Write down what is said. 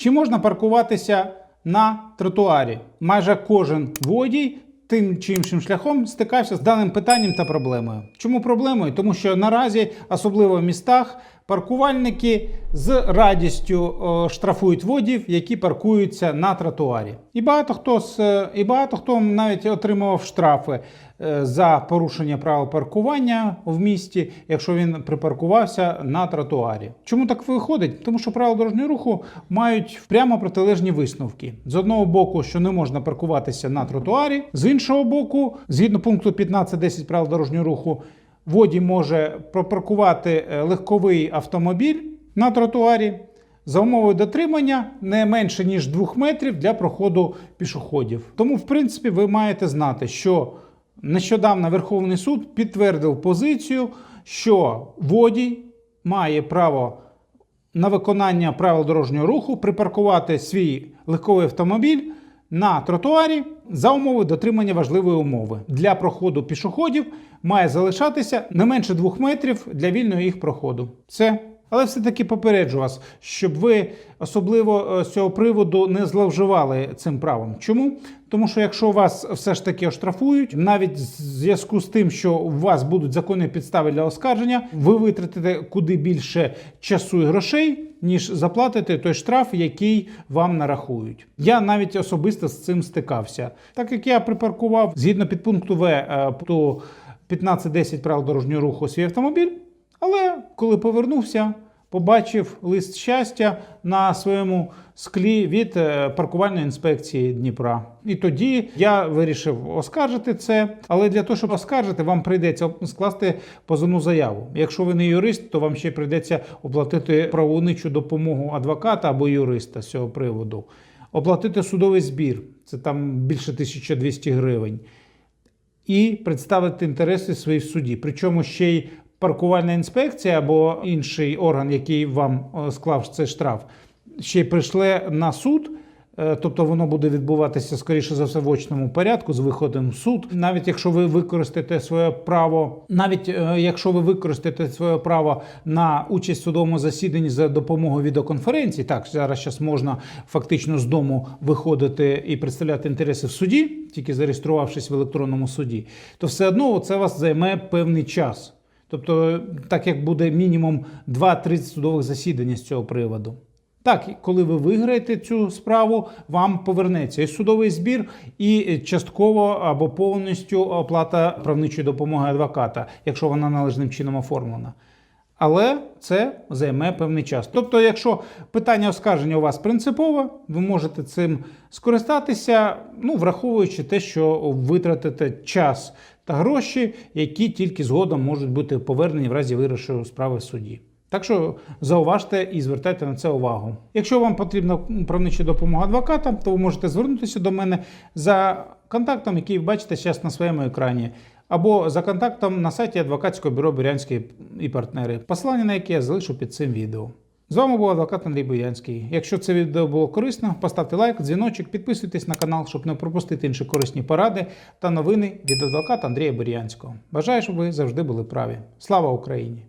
Чи можна паркуватися на тротуарі? Майже кожен водій тим чи іншим шляхом стикався з даним питанням та проблемою. Чому проблемою? Тому що наразі, особливо в містах, паркувальники з радістю е, штрафують водів, які паркуються на тротуарі. І багато хто з е, і багато хто навіть отримував штрафи е, за порушення правил паркування в місті, якщо він припаркувався на тротуарі. Чому так виходить? Тому що правила дорожнього руху мають прямо протилежні висновки. З одного боку, що не можна паркуватися на тротуарі, з іншого боку, згідно пункту 15.10 правил дорожнього руху, водій може пропаркувати е, легковий автомобіль на тротуарі за умовою дотримання не менше ніж 2 метрів для проходу пішоходів. Тому, в принципі, ви маєте знати, що нещодавно Верховний суд підтвердив позицію, що водій має право на виконання правил дорожнього руху припаркувати свій легковий автомобіль на тротуарі за умови дотримання важливої умови. Для проходу пішоходів має залишатися не менше двох метрів для вільного їх проходу. Все. Але все-таки попереджу вас, щоб ви особливо е, з цього приводу не зловживали цим правом. Чому? Тому що якщо вас все ж таки оштрафують, навіть в зв'язку з тим, що у вас будуть законні підстави для оскарження, ви витратите куди більше часу і грошей, ніж заплатите той штраф, який вам нарахують. Я навіть особисто з цим стикався. Так як я припаркував згідно підпункту В е, то 15.10 правил дорожнього руху свій автомобіль, але коли повернувся, побачив лист щастя на своєму склі від е, паркувальної інспекції Дніпра. І тоді я вирішив оскаржити це. Але для того, щоб оскаржити, вам прийдеться скласти позовну заяву. Якщо ви не юрист, то вам ще прийдеться оплатити правовничу допомогу адвоката або юриста з цього приводу, оплатити судовий збір, це там більше 1200 гривень. І представити інтереси свої в суді. Причому ще й паркувальна інспекція або інший орган, який вам е, склав цей штраф, ще й прийшле на суд. е, Тобто воно буде відбуватися скоріше за все в очному порядку з виходом в суд. Навіть якщо ви використаєте своє право, навіть е, якщо ви використаєте своє право на участь в судовому засіданні за допомогою відеоконференції, так зараз зараз можна фактично з дому виходити і представляти інтереси в суді, тільки зареєструвавшись в електронному суді, то все одно це вас займе певний час. Тобто, так як буде мінімум 2-3 судових засідання з цього приводу. Так, коли ви виграєте цю справу, вам повернеться і судовий збір, і частково або повністю оплата правничої допомоги адвоката, якщо вона належним чином оформлена. Але це займе певний час. Тобто, якщо питання оскарження у вас принципове, ви можете цим скористатися, ну, враховуючи те, що витратите час та гроші, які тільки згодом можуть бути повернені в разі виграшу справи в суді. Так що зауважте і звертайте на це увагу. Якщо вам потрібна правнича допомога адвоката, то ви можете звернутися до мене за контактом, який ви бачите зараз на своєму екрані, або за контактом на сайті адвокатського бюро Бурянські і партнери, посилання на яке я залишу під цим відео. З вами був адвокат Андрій Буянський. Якщо це відео було корисно, поставте лайк, дзвіночок, підписуйтесь на канал, щоб не пропустити інші корисні поради та новини від адвоката Андрія Бурянського. Бажаю, щоб ви завжди були праві. Слава Україні!